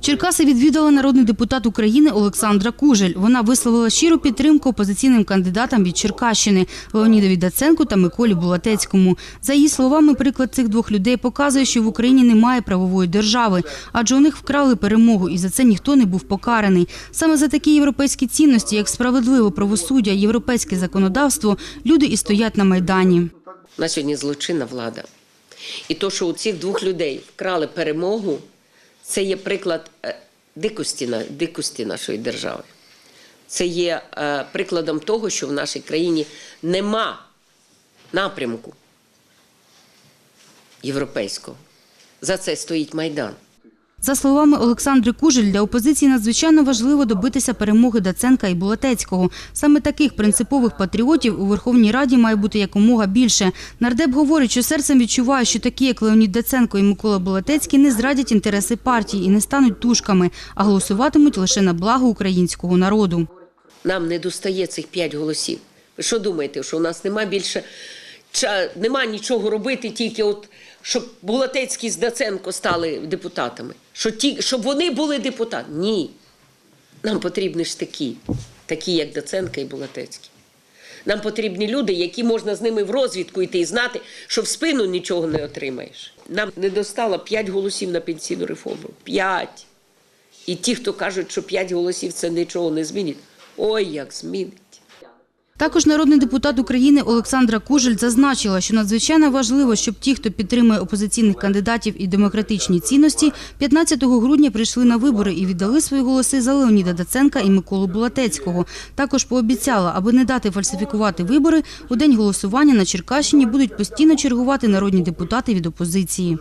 Черкаси відвідала народний депутат України Олександра Кужель. Вона висловила щиру підтримку опозиційним кандидатам від Черкащини Леонідові Даценку та Миколі Булатецькому. За її словами, приклад цих двох людей показує, що в Україні немає правової держави, адже у них вкрали перемогу, і за це ніхто не був покараний. Саме за такі європейські цінності, як справедливе правосуддя, європейське законодавство, люди і стоять на майдані. У нас сьогодні злочинна влада. І то, що у цих двох людей вкрали перемогу, це є приклад е, дикості, дикості нашої держави. Це є е, прикладом того, що в нашій країні нема напрямку європейського. За це стоїть Майдан. За словами Олександри Кужель, для опозиції надзвичайно важливо добитися перемоги Даценка і Булатецького. Саме таких принципових патріотів у Верховній Раді має бути якомога більше. Нардеп говорить, що серцем відчуває, що такі, як Леонід Даценко і Микола Булатецький, не зрадять інтереси партії і не стануть тушками, а голосуватимуть лише на благо українського народу. Нам не достає цих п'ять голосів. Ви що думаєте, що у нас нема більше нема нічого робити, тільки от щоб Булатецький з Даценко стали депутатами? Що ті, щоб вони були депутатами? Ні. Нам потрібні ж такі, такі, як Даценко і Булатецький. Нам потрібні люди, які можна з ними в розвідку йти і знати, що в спину нічого не отримаєш. Нам не достало 5 голосів на пенсійну реформу. 5. І ті, хто кажуть, що 5 голосів це нічого не змінить. Ой, як змінить. Також народний депутат України Олександра Кужель зазначила, що надзвичайно важливо, щоб ті, хто підтримує опозиційних кандидатів і демократичні цінності, 15 грудня прийшли на вибори і віддали свої голоси за Леоніда Даценка і Миколу Булатецького. Також пообіцяла, аби не дати фальсифікувати вибори, у день голосування на Черкащині будуть постійно чергувати народні депутати від опозиції.